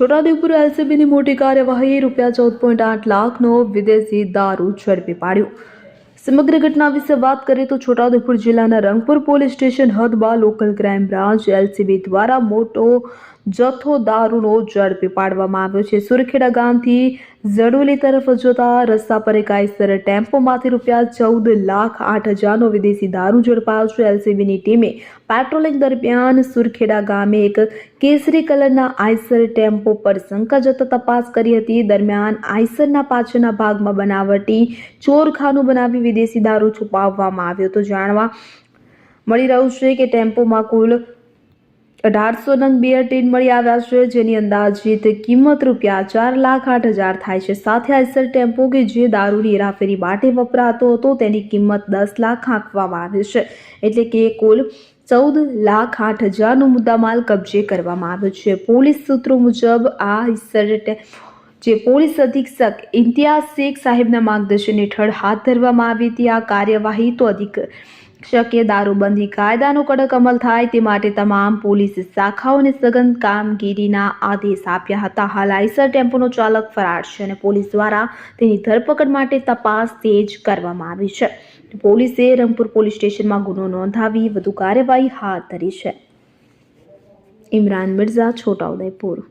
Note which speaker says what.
Speaker 1: છોટાઉદેપુર એલસીબીની મોટી કાર્યવાહી રૂપિયા ચૌદ પોઈન્ટ આઠ લાખનો વિદેશી દારૂ ઝડપી પાડ્યો. સમગ્ર ઘટના વિશે વાત કરીએ તો છોટાઉદેપુર જિલ્લાના રંગપુર પોલીસ સ્ટેશન હદમાં લોકલ ક્રાઇમ બ્રાન્ચ એલસીબી દ્વારા મોટો જથ્થો દારૂનો ઝડપી પાડવામાં આવ્યો છે. સુરખેડા ગામથી ઝડોલી તરફ જોતા રસ્તા પર એક આઈસર ટેમ્પોમાંથી રૂપિયા ચૌદ લાખ આઠ હજારનો વિદેશી દારૂ ઝડપાયો છે એલસીબીની ટીમે પેટ્રોલિંગ દરમિયાન સુરખેડા ગામે એક કેસરી કલરના આઈસર ટેમ્પો પર શંકા જતા તપાસ કરી હતી. દરમિયાન આઈસરના પાછળના ભાગમાં બનાવટી ચોરખાનું બનાવી વિદેશી દારૂ છુપાવવામાં આવ્યો. તો જાણવા મળી રહ્યું છે કે ટેમ્પોમાં કુલ અઢારસો નંગ બિયર ટીન મળી આવ્યા છે, જેની અંદાજિત કિંમત રૂપિયા ચાર લાખ આઠ હજાર થાય છે. સાથે આઈસર ટેમ્પો કે જે દારૂની હેરાફેરી માટે વપરાતો હતો, તેની કિંમત દસ લાખ આંકવામાં આવે છે. એટલે કે કુલ ચૌદ લાખ આઠ હજારનો મુદ્દામાલ કબજે કરવામાં આવ્યો છે. પોલીસ સૂત્રો મુજબ આ હિસ્સર ટેમ્પો જે પોલીસ અધિક્ષક ઇમ્તિયાઝ શેખ સાહેબના માર્ગદર્શન હેઠળ હાથ ધરવામાં આવી હતી. આ કાર્યવાહી તો અધિક શક્ય દારૂબંધી કાયદાનો કડક અમલ થાય તે માટે તમામ પોલીસ શાખાઓને સઘન કામગીરીના આદેશ આપ્યા હતા. હાલ આઈસર ટેમ્પોનો ચાલક ફરાર છે અને પોલીસ દ્વારા તેની ધરપકડ માટે તપાસ તેજ કરવામાં આવી છે. પોલીસે રંગપુર પોલીસ સ્ટેશનમાં ગુનો નોંધાવી વધુ કાર્યવાહી હાથ ધરી છે. ઇમરાન મિર્ઝા છોટાઉદેપુર